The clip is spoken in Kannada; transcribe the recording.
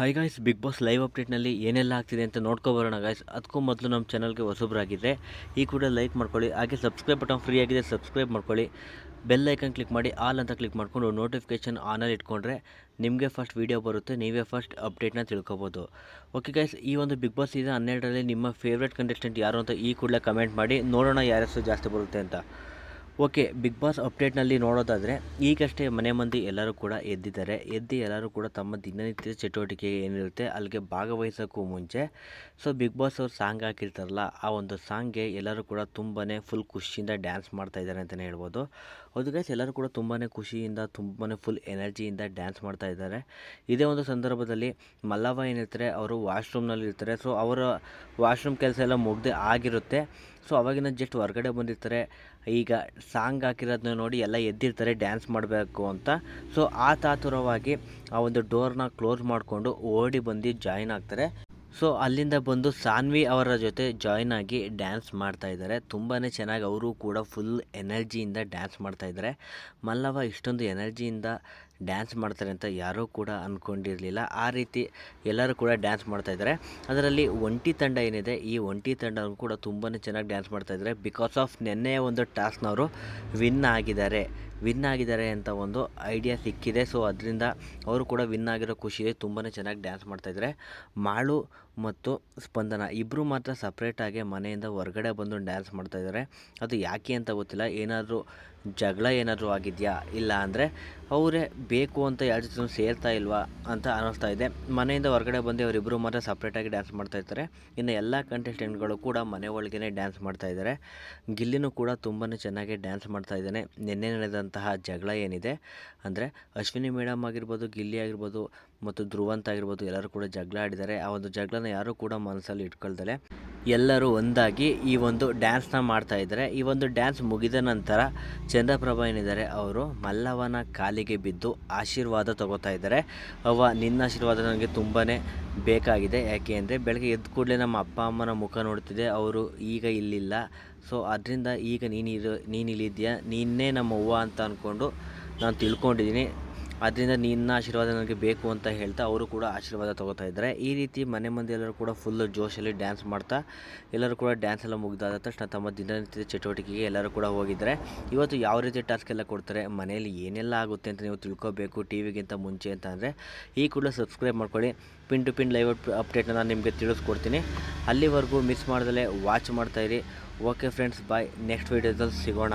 Hi guys Bigg Boss live ಅಪ್ಡೇಟ್ನಲ್ಲಿ ಏನೆಲ್ಲ ಆಗ್ತಿದೆ ಅಂತ ನೋಡ್ಕೊಬರೋಣ ಗಾಯ್ಸ್ ಅದಕ್ಕೂ ಮೊದಲು ನಮ್ಮ ಚಾನಲ್ಗೆ ಹೊಸಬ್ರಾಗಿದ್ದರೆ ಈ ಕೂಡ ಲೈಕ್ ಮಾಡ್ಕೊಳ್ಳಿ, ಹಾಗೆ ಸಬ್ಸ್ಕ್ರೈಬ್ ಬಟನ್ ಫ್ರೀ ಆಗಿದೆ ಸಬ್ಸ್ಕ್ರೈಬ್ ಮಾಡ್ಕೊಳ್ಳಿ. ಬೆಲ್ ಐಕನ್ ಕ್ಲಿಕ್ ಮಾಡಿ ಆಲ್ ಅಂತ ಕ್ಲಿಕ್ ಮಾಡಿಕೊಂಡು ನೋಟಿಫಿಕೇಷನ್ ಆನಲ್ಲಿ ಇಟ್ಕೊಂಡ್ರೆ ನಿಮಗೆ ಫಸ್ಟ್ ವೀಡಿಯೋ ಬರುತ್ತೆ, ನೀವೇ ಫಸ್ಟ್ ಅಪ್ಡೇಟ್ನ ತಿಳ್ಕೊಬೋದು. ಓಕೆ ಗೈಸ್ ಈ ಒಂದು ಬಿಗ್ ಬಾಸ್ ಸೀಸನ್ ಹನ್ನೆರಡರಲ್ಲಿ ನಿಮ್ಮ ಫೇವ್ರೇಟ್ ಕಂಟೆಸ್ಟೆಂಟ್ ಯಾರು ಅಂತ ಈ ಕೂಡಲೇ ಕಮೆಂಟ್ ಮಾಡಿ, ನೋಡೋಣ ಯಾರಷ್ಟು ಜಾಸ್ತಿ ಬರುತ್ತೆ ಅಂತ. ಓಕೆ, ಬಿಗ್ ಬಾಸ್ ಅಪ್ಡೇಟ್ನಲ್ಲಿ ನೋಡೋದಾದರೆ, ಈಗಷ್ಟೇ ಮನೆ ಮಂದಿ ಎಲ್ಲರೂ ಕೂಡ ಎದ್ದಿದ್ದಾರೆ. ಎದ್ದು ಎಲ್ಲರೂ ಕೂಡ ತಮ್ಮ ದಿನನಿತ್ಯದ ಚಟುವಟಿಕೆ ಏನಿರುತ್ತೆ, ಅಲ್ಲಿಗೆ ಭಾಗವಹಿಸೋಕ್ಕೂ ಮುಂಚೆ. ಸೊ, ಬಿಗ್ ಬಾಸ್ ಅವ್ರು ಸಾಂಗ್ ಹಾಕಿರ್ತಾರಲ್ಲ, ಆ ಒಂದು ಸಾಂಗ್ಗೆ ಎಲ್ಲರೂ ಕೂಡ ತುಂಬಾ ಫುಲ್ ಖುಷಿಯಿಂದ ಡ್ಯಾನ್ಸ್ ಮಾಡ್ತಾ ಇದ್ದಾರೆ ಅಂತಲೇ ಹೇಳ್ಬೋದು. ಅದು ಗೈಸ್ ಎಲ್ಲರೂ ಕೂಡ ತುಂಬಾ ಖುಷಿಯಿಂದ ತುಂಬಾ ಫುಲ್ ಎನರ್ಜಿಯಿಂದ ಡ್ಯಾನ್ಸ್ ಮಾಡ್ತಾ ಇದ್ದಾರೆ. ಇದೇ ಒಂದು ಸಂದರ್ಭದಲ್ಲಿ ಮಲ್ಲವ ಏನಿರ್ತಾರೆ, ಅವರು ವಾಶ್ರೂಮ್ನಲ್ಲಿ ಇರ್ತಾರೆ ಸೊ ಅವರ ವಾಶ್ರೂಮ್ ಕೆಲಸ ಎಲ್ಲ ಮುಗ್ದೆ ಆಗಿರುತ್ತೆ. ಸೊ ಅವಾಗಿನ ಜಸ್ಟ್ ಹೊರಗಡೆ ಬಂದಿರ್ತಾರೆ. ಈಗ ಸಾಂಗ್ ಹಾಕಿರೋದನ್ನ ನೋಡಿ ಎಲ್ಲ ಎದ್ದಿರ್ತಾರೆ ಡ್ಯಾನ್ಸ್ ಮಾಡಬೇಕು ಅಂತ. ಸೊ ತಾತುರವಾಗಿ ಆ ಒಂದು ಡೋರ್ನ ಕ್ಲೋಸ್ ಮಾಡಿಕೊಂಡು ಓಡಿ ಬಂದು ಜಾಯ್ನ್ ಆಗ್ತಾರೆ. ಸೊ ಅಲ್ಲಿಂದ ಬಂದು ಸಾನ್ವಿ ಅವರ ಜೊತೆ ಜಾಯ್ನ್ ಆಗಿ ಡ್ಯಾನ್ಸ್ ಮಾಡ್ತಾ ಇದ್ದಾರೆ. ತುಂಬಾ ಚೆನ್ನಾಗಿ ಅವರು ಕೂಡ ಫುಲ್ ಎನರ್ಜಿಯಿಂದ ಡ್ಯಾನ್ಸ್ ಮಾಡ್ತಾ ಇದ್ದಾರೆ. ಮಲ್ಲವ ಇಷ್ಟೊಂದು ಎನರ್ಜಿಯಿಂದ ಡ್ಯಾನ್ಸ್ ಮಾಡ್ತಾರೆ ಅಂತ ಯಾರೂ ಕೂಡ ಅಂದ್ಕೊಂಡಿರಲಿಲ್ಲ ಆ ರೀತಿ ಎಲ್ಲರೂ ಕೂಡ ಡ್ಯಾನ್ಸ್ ಮಾಡ್ತಾ ಇದ್ದಾರೆ. ಅದರಲ್ಲಿ ಒಂಟಿ ತಂಡ ಏನಿದೆ, ಈ ಒಂಟಿ ತಂಡ ಕೂಡ ತುಂಬಾ ಚೆನ್ನಾಗಿ ಡ್ಯಾನ್ಸ್ ಮಾಡ್ತಾ ಇದ್ದಾರೆ. ಬಿಕಾಸ್ ಆಫ್ ನೆನ್ನೆಯ ಒಂದು ಟಾಸ್ಕ್ನವರು ವಿನ್ ಆಗಿದ್ದಾರೆ. ವಿನ್ ಆಗಿದ್ದಾರೆ ಅಂತ ಒಂದು ಐಡಿಯಾ ಸಿಕ್ಕಿದೆ. ಸೊ ಅದರಿಂದ ಅವರು ಕೂಡ ವಿನ್ ಆಗಿರೋ ಖುಷಿಯಲ್ಲಿ ತುಂಬಾ ಚೆನ್ನಾಗಿ ಡ್ಯಾನ್ಸ್ ಮಾಡ್ತಾಯಿದ್ದಾರೆ ಮಾಳು ಮತ್ತು ಸ್ಪಂದನ. ಇಬ್ಬರು ಮಾತ್ರ ಸಪ್ರೇಟಾಗಿ ಮನೆಯಿಂದ ಹೊರಗಡೆ ಬಂದು ಡ್ಯಾನ್ಸ್ ಮಾಡ್ತಾಯಿದ್ದಾರೆ ಅದು ಯಾಕೆ ಅಂತ ಗೊತ್ತಿಲ್ಲ. ಏನಾದರೂ ಜಗಳ ಏನಾದರೂ ಆಗಿದೆಯಾ? ಇಲ್ಲ ಅಂದರೆ ಅವರೇ ಬೇಕು ಅಂತ ಯಾರ ಜೊತೆ ಸೇರ್ತಾ ಇಲ್ವಾ ಅಂತ ಅನ್ನಿಸ್ತಾ ಇದೆ. ಮನೆಯಿಂದ ಹೊರಗಡೆ ಬಂದು ಅವರಿಬ್ಬರು ಮಾತ್ರ ಸಪ್ರೇಟಾಗಿ ಡ್ಯಾನ್ಸ್ ಮಾಡ್ತಾ ಇರ್ತಾರೆ. ಇನ್ನು ಎಲ್ಲ ಕಂಟೆಸ್ಟೆಂಟ್ಗಳು ಕೂಡ ಮನೆ ಒಳಗೇ ಡ್ಯಾನ್ಸ್ ಮಾಡ್ತಾ ಇದ್ದಾರೆ. ಗಿಲ್ಲಿನೂ ಕೂಡ ತುಂಬಾ ಚೆನ್ನಾಗಿ ಡ್ಯಾನ್ಸ್ ಮಾಡ್ತಾ ಇದ್ದಾನೆ. ನಿನ್ನೆ ನಡೆದಂತಹ ಜಗಳ ಏನಿದೆ ಅಂದರೆ ಅಶ್ವಿನಿ ಮೇಡಮ್ ಆಗಿರ್ಬೋದು, ಗಿಲ್ಲಿ ಆಗಿರ್ಬೋದು ಮತ್ತು ಧ್ರುವಂತ ಆಗಿರ್ಬೋದು ಎಲ್ಲರೂ ಕೂಡ ಜಗಳ ಆಡಿದ್ದಾರೆ. ಆ ಒಂದು ಜಗಳನ ಯಾರೂ ಕೂಡ ಮನಸ್ಸಲ್ಲಿ ಇಟ್ಕೊಳ್ದಲೆ. ಎಲ್ಲರೂ ಒಂದಾಗಿ ಈ ಒಂದು ಡ್ಯಾನ್ಸ್ನ ಮಾಡ್ತಾ ಇದ್ದಾರೆ. ಈ ಒಂದು ಡ್ಯಾನ್ಸ್ ಮುಗಿದ ನಂತರ ಚಂದ್ರಪ್ರಭಾ ಏನಿದ್ದಾರೆ? ಅವರು ಮಲ್ಲವನ ಕಾಲಿಗೆ ಬಿದ್ದು ಆಶೀರ್ವಾದ ತಗೋತಾ ಇದ್ದಾರೆ. ಅವ್ವ, ನಿನ್ನ ಆಶೀರ್ವಾದ ನನಗೆ ತುಂಬಾ ಬೇಕಾಗಿದೆ. ಯಾಕೆ ಅಂದರೆ ಬೆಳಗ್ಗೆ ಎದ್ದ ಕೂಡಲೇ ನಮ್ಮ ಅಪ್ಪ, ಅಮ್ಮನ ಮುಖ ನೋಡ್ತಿದೆ ಅವರು ಈಗ ಇಲ್ಲಿಲ್ಲ. ಸೊ ಅದರಿಂದ ಈಗ ನೀನು ನೀನು ಇಲ್ಲಿದ್ಯಾ ನೀನೇ ನಮ್ಮ ಅವ್ವ ಅಂತ ಅಂದ್ಕೊಂಡು ನಾನು ತಿಳ್ಕೊಂಡಿದ್ದೀನಿ. ಅದರಿಂದ ನಿನ್ನ ಆಶೀರ್ವಾದ ನನಗೆ ಬೇಕು ಅಂತ ಹೇಳ್ತಾ ಅವರು ಕೂಡ ಆಶೀರ್ವಾದ ತೊಗೋತಾ ಇದ್ದಾರೆ. ಈ ರೀತಿ ಮನೆ ಮಂದಿ ಎಲ್ಲರೂ ಕೂಡ ಫುಲ್ ಜೋಶಲ್ಲಿ ಡ್ಯಾನ್ಸ್ ಮಾಡ್ತಾ ಎಲ್ಲರೂ ಕೂಡ ಡ್ಯಾನ್ಸ್ ಎಲ್ಲ ಮುಗಿದಾದ ತಕ್ಷಣ ತಮ್ಮ ದಿನನಿತ್ಯದ ಚಟುವಟಿಕೆಗೆ ಎಲ್ಲರೂ ಕೂಡ ಹೋಗಿದ್ದಾರೆ. ಇವತ್ತು ಯಾವ ರೀತಿ ಟಾಸ್ಕ್ ಎಲ್ಲ ಕೊಡ್ತಾರೆ, ಮನೆಯಲ್ಲಿ ಏನೆಲ್ಲ ಆಗುತ್ತೆ ಅಂತ ನೀವು ತಿಳ್ಕೊಬೇಕು ಟಿ ವಿಗಿಂತ ಮುಂಚೆ ಅಂತ ಅಂದರೆ ಈ ಕೂಡ ಸಬ್ಸ್ಕ್ರೈಬ್ ಮಾಡ್ಕೊಳ್ಳಿ. ಪಿನ್ ಟು ಪಿನ್ ಲೈವ್ ಅಪ್ಡೇಟ್ನ ನಾನು ನಿಮಗೆ ತಿಳಿಸ್ಕೊಡ್ತೀನಿ. ಅಲ್ಲಿವರೆಗೂ ಮಿಸ್ ಮಾಡ್ದಲೇ ವಾಚ್ ಮಾಡ್ತಾಯಿರಿ ಓಕೆ ಫ್ರೆಂಡ್ಸ್ ಬಾಯ್ ನೆಕ್ಸ್ಟ್ ವೀಡಿಯೋದಲ್ಲಿ ಸಿಗೋಣ.